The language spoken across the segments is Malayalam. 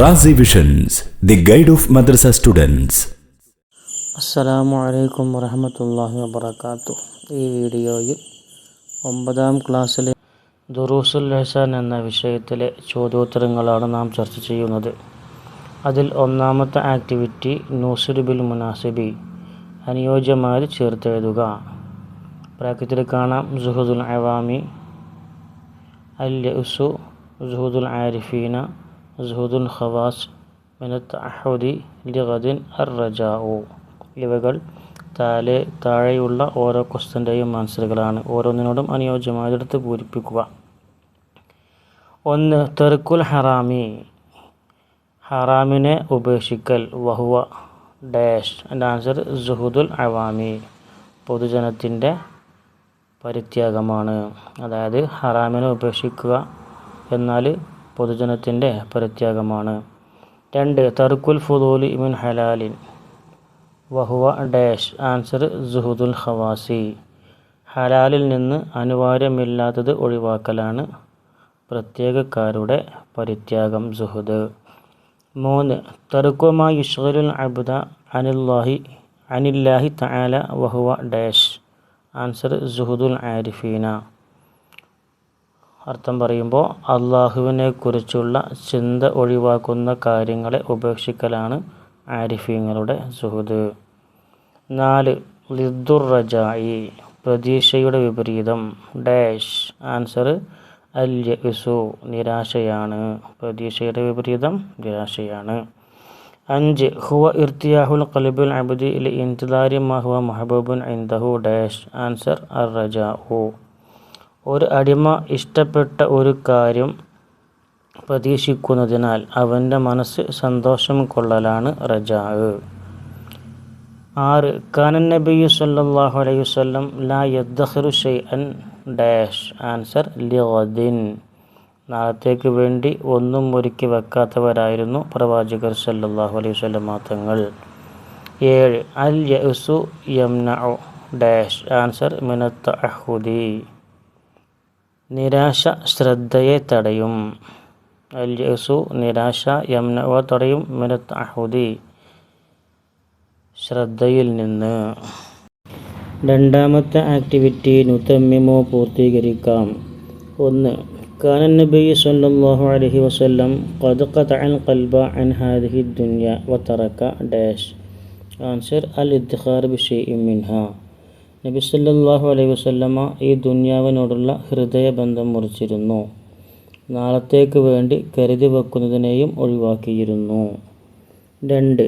Razi visions the guide of madrasa students അസ്സലാമു അലൈക്കും വറഹമത്തല്ലാഹി വബർക്കാത്തു ഈ വീഡിയോയിൽ ഒമ്പതാം ക്ലാസ്സിലെ ദുറൂസുൽ ഹസാൻ എന്ന വിഷയത്തിലെ ചോദ്യോത്തരങ്ങളാണ് നാം ചർച്ച ചെയ്യുന്നത്. അതിൽ ഒന്നാമത്തെ ആക്ടിവിറ്റി നൂസുൽ ബിൽ മുനാസിബി അനുയോജ്യമായി ചേർത്തെഴുതുക. ബ്രാക്കറ്റിൽ കാണാം ജുഹുദുൽ അവാമി അൽ ഉസു ജുഹുദുൽ ആരിഫീന സുഹുദുൽ ഖവാസ് മിനത്ത് അഹുദി ലിഗദിൻ അർ റജാഉ ഇവകൾ താഴെ താഴെയുള്ള ഓരോ ക്വസ്റ്റന്റെയും ആൻസറുകളാണ്. ഓരോന്നിനോടും അനുയോജ്യമായതെടുത്ത് പൂരിപ്പിക്കുക. ഒന്ന് തെർക്കുൽ ഹറാമി. ഹറാമിനെ ഉപേക്ഷിക്കൽ. വഹുവ ഡാഷ് എന്റെ ആൻസർ സുഹുദുൽ അവാമി. പൊതുജനത്തിന്റെ പരിത്യാഗമാണ്. അതായത് ഹറാമിനെ ഉപേക്ഷിക്കുക എന്നാൽ പൊതുജനത്തിന്റെ പരിത്യാഗമാണ് രണ്ട് തർക്കുൽ ഫുദൂലി മിൻ ഹലാലിൻ. വഹുവ ഡാഷ്. ആൻസർ ജുഹുദുൽ ഹവാസി ഹലാലിൽ നിന്ന് അനിവാര്യമില്ലാത്തത് ഒഴിവാക്കലാണ് പ്രത്യേകക്കാരുടെ പരിത്യാഗം സുഹുദ്. മൂന്ന് തറുക്കുമാ യുഷ്ഗലുൽ അബ്ദ അനില്ലാഹി അനില്ലാഹി തആല വഹുവ ഡാഷ്. ആൻസർ ജുഹുദുൽ ആരിഫീന. അർത്ഥം പറയുമ്പോൾ അള്ളാഹുവിനെ കുറിച്ചുള്ള ചിന്ത ഒഴിവാക്കുന്ന കാര്യങ്ങളെ ഉപേക്ഷിക്കലാണ് ആരിഫീങ്ങളുടെ സുഹൃത് നാല് ലിദ്ദുർ റജായി പ്രതീക്ഷയുടെ വിപരീതം. ഡാഷ് ആൻസർ അൽ നിരാശയാണ്. പ്രതീക്ഷയുടെ വിപരീതം നിരാശയാണ്. അഞ്ച് ഹുവ ഇർത്തിയാഹുൽ കലിബുൽ അബ്ദി ലി ഇൻതിദാരി മഹുവ ഹുവ മഹബൂബുൻ ഇൻദഹു ഡാഷ് ആൻസർ അർ റജാഉ. ഒരു അടിമ ഇഷ്ടപ്പെട്ട ഒരു കാര്യം പ്രതീക്ഷിക്കുന്നതിനാൽ അവന്റെ മനസ്സ് സന്തോഷം കൊള്ളലാണ് റജാവ് ആറ് കാനൻ നബിയു സല്ലാഹു അലൈഹി വസല്ലം ലാ ഷെയ് അൻ ഡാഷ് ആൻസർ ലിയോദിൻ നാളത്തേക്ക് വേണ്ടി ഒന്നും ഒരുക്കി വെക്കാത്തവരായിരുന്നു പ്രവാചകർ സല്ലാഹു അലൈഹി വസല്ലം തങ്ങൾ ഏഴ് അൽ യസു യംന ഡാഷ് ആൻസർ മിനത്ത് അഹുദി നിരാശ ശ്രദ്ധയെ തടയും. അൽ യസു നിരാശ യംനവ തടയും മിനത്ത് അഹുദി ശ്രദ്ധയിൽ നിന്ന്. രണ്ടാമത്തെ ആക്ടിവിറ്റി നുത്തമ്മിമോ പൂർത്തീകരിക്കാം. ഒന്ന് കാനൻ നബി സല്ലല്ലാഹു അലൈഹി വസല്ലം ഖദ് ഖതഅൽ ഖൽബ അൻ ഹാദിഹി ദുനിയ വതറക ഡാഷ്. ആൻസർ അൽ ഇദ്ഖാർ ബിഷൈഇൻ മിൻഹ. നബി സല്ലല്ലാഹു അലൈഹി വസല്ലമ ഈ ദുന്യാവിനോടുള്ള ഹൃദയബന്ധം മുറിച്ചിരുന്നു. നാളത്തേക്ക് വേണ്ടി കരുതി വെക്കുന്നതിനെയും ഒഴിവാക്കിയിരുന്നു. രണ്ട്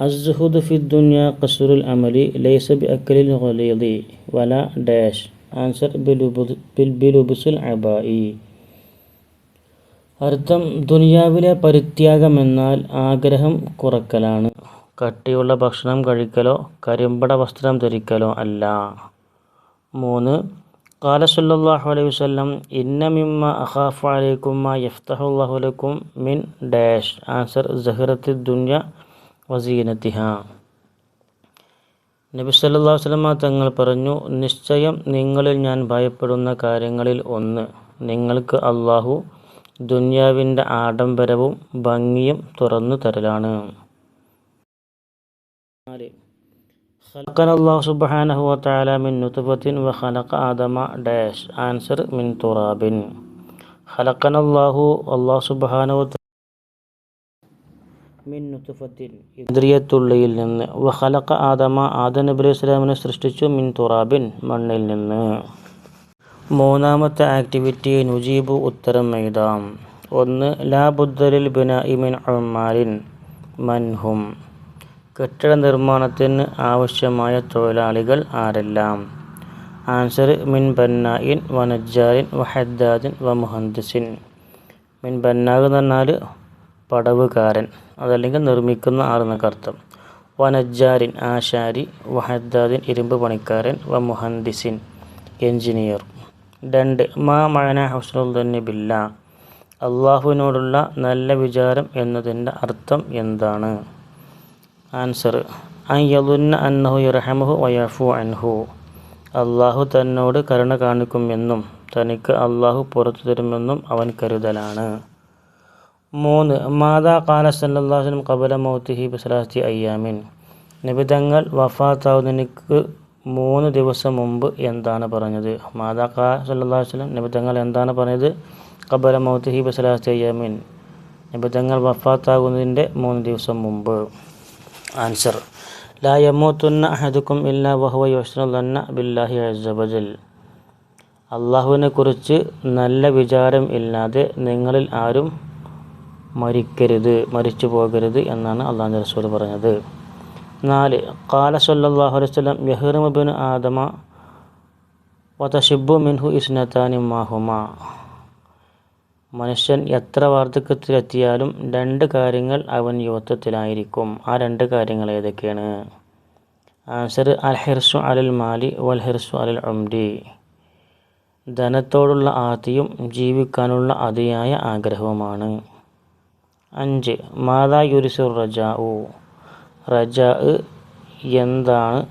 അസ്ഹുദ് ഫി ദുന്യ ഖസുറുൽ അമലി ലൈസ ബി അക്കലിൽ ഖലീദി വല ഡാഷ് ആൻസർ ബിലുബുസുൽ അബായി. അർത്ഥം ദുനിയാവിലെ പരിത്യാഗമെന്നാൽ ആഗ്രഹം കുറക്കലാണ്. കട്ടിയുള്ള ഭക്ഷണം കഴിക്കലോ കരിമ്പട വസ്ത്രം ധരിക്കലോ അല്ല. മൂന്ന് സല്ലല്ലാഹു അലൈഹി വസല്ലം ഇന്ന മിമ്മ അഖാഫു അലൈക്കും മാ യഫ്തഹുല്ലാഹു ലക്കും മിൻ ഡാഷ് ആൻസർ സഹറത്തി ദുന്യ വസീനത്തിഹ നബി സല്ലാ വസ്ലമ തങ്ങൾ പറഞ്ഞു നിശ്ചയം നിങ്ങളിൽ ഞാൻ ഭയപ്പെടുന്ന കാര്യങ്ങളിൽ ഒന്ന് നിങ്ങൾക്ക് അള്ളാഹു ദുന്യാവിന്റെ ആഡംബരവും ഭംഗിയും തുറന്നു തരലാണ് നാല് خلقنا الله سبحانه وتعالى من نطفة وخلق آدم داش آنسر من تراب خلقنا الله الله سبحانه وتعالى മിൻ നുത്തുഫത്തിൻ ഇന്ദ്രിയത്തുള്ളിയിൽ നിന്ന് വഖലഖ ആദമ ആദ നബി അലൈഹി സ്വലാമിനെ സൃഷ്ടിച്ചു മിൻ തുറാബിൻ മണ്ണിൽ നിന്ന് മൂന്നാമത്തെ ആക്ടിവിറ്റി നുജീബു ഉത്തരം എഴുതാം ഒന്ന് ലാ ബുദ്ധലിൽ ബിന ഇമിൻ ഉമാലിൻ മൻഹും കെട്ടിട നിർമ്മാണത്തിന് ആവശ്യമായ തൊഴിലാളികൾ ആരെല്ലാം? ആൻസർ മിൻ ബന്നായിൻ വനജ്ജാരിൻ വഹദ്ദാദിൻ വ മുഹന്ദിസിൻ മിൻ ബന്നാഗ് എന്ന് പറഞ്ഞാൽ പടവുകാരൻ അതല്ലെങ്കിൽ നിർമ്മിക്കുന്ന അർത്ഥം. വനജാരിൻ ആശാരി വഹദ്ദാദിൻ ഇരുമ്പ് പണിക്കാരൻ വ മുഹന്ദിസിൻ എഞ്ചിനീയർ. രണ്ട് മാ മഴന ഹുസ്നുദ്ദന്നി ബില്ല. അള്ളാഹുവിനോടുള്ള നല്ല വിചാരം എന്നതിന്റെ അർത്ഥം എന്താണ്? ആൻസർ. അൻ അന്നഹു യർഹമുഹു വയഫു അൻഹു. അള്ളാഹു തന്നോട് കരുണ കാണിക്കുമെന്നും തനിക്ക് അള്ളാഹു പുറത്തു തരുമെന്നും അവൻ കരുതലാണ്. മൂന്ന് മാതാ കാല സല്ലാസ്ലം കബല മൗത്തിഹി ബിസ്ലാസ്തി അയ്യാമിൻ. നിബിതങ്ങൾ വഫാത്താവുന്നതിനക്ക് മൂന്ന് ദിവസം മുമ്പ് എന്താണ് പറഞ്ഞത്? മാതാ കാ സല്ലാ വസ്ലം നിബിതങ്ങൾ എന്താണ് പറഞ്ഞത്? കബല മൗത്തിഹി ബിസ്ലാസ്തി അയ്യാമിൻ. നിബിതങ്ങൾ വഫാത്താകുന്നതിന്റെ മൂന്ന് ദിവസം മുമ്പ്. ആൻസർ. ലാ യമൂത്തുന്ന അഹദുക്കും ഇല്ല വഹുവ യോഷ്ണ ബില്ലാഹി അസബജൽ അള്ളാഹുവിനെ കുറിച്ച് നല്ല വിചാരം ഇല്ലാതെ നിങ്ങളിൽ ആരും മരിക്കരുത് മരിച്ചു പോകരുത് എന്നാണ് അള്ളാഹു റസൂൽ പറഞ്ഞത്. നാല് കാല സല്ലാഹു അലൈഹി സ്വലം യഹ്റമുബിൻ ആദമ വതഷിബു മിൻഹു ഇസ്നത്താനി മാഹുമ. മനുഷ്യൻ എത്ര വാർദ്ധക്യത്തിലെത്തിയാലും രണ്ട് കാര്യങ്ങൾ അവൻ യുവത്വത്തിലായിരിക്കും. ആ രണ്ട് കാര്യങ്ങൾ ഏതൊക്കെയാണ്? ആൻസർ അൽ ഹിർസു അലൽ മാലി വൽ ഹിർസു അലൽ ഉംരി. ധനത്തോടുള്ള ആർത്തിയും ജീവിക്കാനുള്ള അതിയായ ആഗ്രഹവുമാണ്. അഞ്ച് മാതാ യുരിസുർ റജാ ഉ റജാ എന്താണ്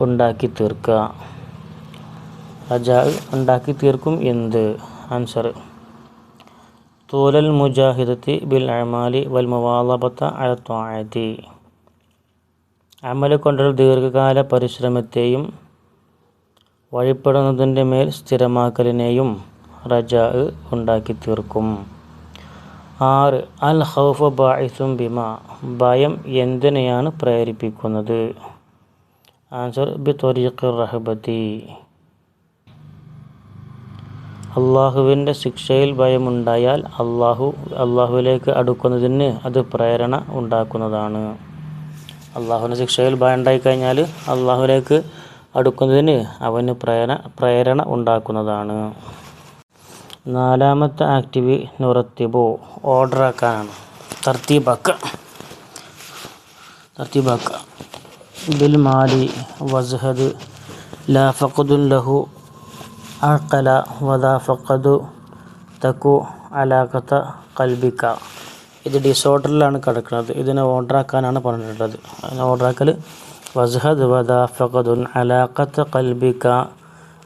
ഉണ്ടാക്കി തീർക്കുക? റജാ ഉണ്ടാക്കി തീർക്കും എന്ത്? ആൻസർ. തൂലൽ മുജാഹിദത്തി ബിൽ അമാലി വൽ മുവാലബത്ത അഴത്വാഴത്തി അമല കൊണ്ടുള്ള ദീർഘകാല പരിശ്രമത്തെയും വഴിപ്പെടുന്നതിന്റെ മേൽ സ്ഥിരമാക്കലിനെയും റജ ഉണ്ടാക്കി തീർക്കും ആറ് അൽ ഹൗഫ് ബായിസും ബിമ ഭയം എന്തിനെയാണ് പ്രേരിപ്പിക്കുന്നത്? ആൻസർ ബി തൊരീഖ് റഹബത്തി. അള്ളാഹുവിന്റെ ശിക്ഷയിൽ ഭയമുണ്ടായാൽ അള്ളാഹു അള്ളാഹുവിലേക്ക് അടുക്കുന്നതിന് അത് പ്രേരണ ഉണ്ടാക്കുന്നതാണ്. അള്ളാഹുവിന്റെ ശിക്ഷയിൽ ഭയം ഉണ്ടായിക്കഴിഞ്ഞാൽ അള്ളാഹുവിലേക്ക് അടുക്കുന്നതിന് അവന് പ്രേരണ പ്രേരണ ഉണ്ടാക്കുന്നതാണ്. നാലാമത്തെ ആക്ടിവി നുറത്തിബോ ഓർഡറാക്കാനാണ്. തർത്തീബാക്ക. തർത്തീബാക്ക. ബിൽ മാലി വസ്ഹദ് ലാ ലഹു അഖല വദാ ഫഖദു തക്കു അലാഖത്ത കൽബിക്ക ഇത് ഡിസോർഡറിലാണ് കിടക്കുന്നത്. ഇതിനെ ഓർഡറാക്കാനാണ് പറഞ്ഞിട്ടുള്ളത്. അതിനെ ഓർഡറാക്കൽ വസ്ഹദ് വദാ ഫഖദുൻ അലാഖത്ത കൽബിക്ക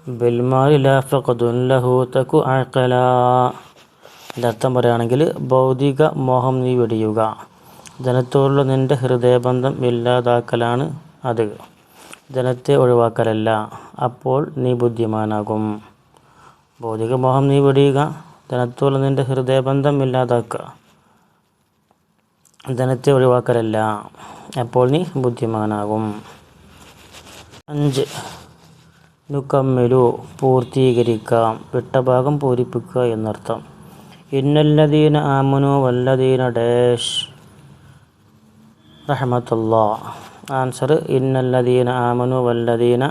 ബിൽമാലിലാഫക്കതുൻ ലഹു തക്കു അഖല. ഇതർത്ഥം പറയുകയാണെങ്കിൽ ഭൗതിക മോഹം നീ വെടിയുക. ധനത്തോടുള്ള നിന്റെ ഹൃദയബന്ധം ഇല്ലാതാക്കലാണ് അത്. ജനത്തെ ഒഴിവാക്കലല്ല. അപ്പോൾ നീ ബുദ്ധിമാനാകും. ഭൗതിക മോഹം നീ വെടിയുക ധനത്തോളം നിന്റെ ഹൃദയബന്ധം ഇല്ലാതാക്കുക ധനത്തെ ഒഴിവാക്കലല്ല. അപ്പോൾ നീ ബുദ്ധിമാനാകും. അഞ്ച്. നുക്കമ്മിലു പൂർത്തീകരിക്കാം. വിട്ടഭാഗം പൂരിപ്പിക്കുക എന്നർത്ഥം. ഇന്നല്ലദീന ആമനു വല്ലദീന ഡേഷ്. റഹമത്തുള്ള. ആൻസർ ഇന്നല്ലദീന ആമനു വല്ലദീന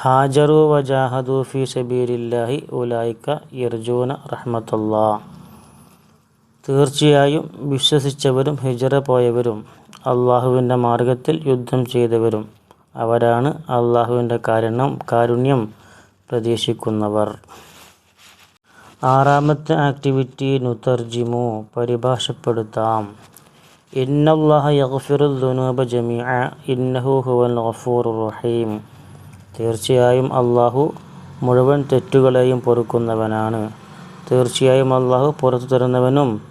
ഹാജറു വജാഹദു ഫി സബീലില്ലാഹി ഉലായിക്ക ഇർജൂന റഹ്മത്തുല്ലാ തീർച്ചയായും വിശ്വസിച്ചവരും ഹിജറ പോയവരും അള്ളാഹുവിന്റെ മാർഗത്തിൽ യുദ്ധം ചെയ്തവരും. അവരാണ് അള്ളാഹുവിന്റെ കാരണം കാരുണ്യം പ്രതീക്ഷിക്കുന്നവർ. ആറാമത്തെ ആക്ടിവിറ്റി നുതർജിമു പരിഭാഷപ്പെടുത്താം. ഇന്നല്ലാഹ യഗ്ഫിറുദ്ദുനൂബ ജമീഅ ഇന്നഹു ഹുവൽ ഗഫൂറുർ റഹീം. തീർച്ചയായും അള്ളാഹു മുഴുവൻ തെറ്റുകളെയും പൊറുക്കുന്നവനാണ്. തീർച്ചയായും അള്ളാഹു പുറത്തു തരുന്നവനും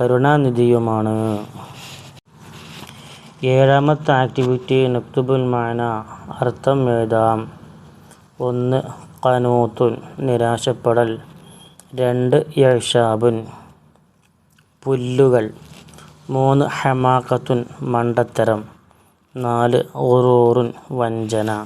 കരുണാനിധിയുമാണ്. ഏഴാമത്തെ ആക്ടിവിറ്റി നക്തുബുൽ മാന അർത്ഥം എഴുതാം. ഒന്ന് കനൂത്തുൻ നിരാശപ്പെടൽ. രണ്ട് യഷാബുൻ പുല്ലുകൾ. മൂന്ന് ഹമാക്കത്തുൻ മണ്ടത്തരം. നാല് ഉറൂറുൻ വഞ്ചന.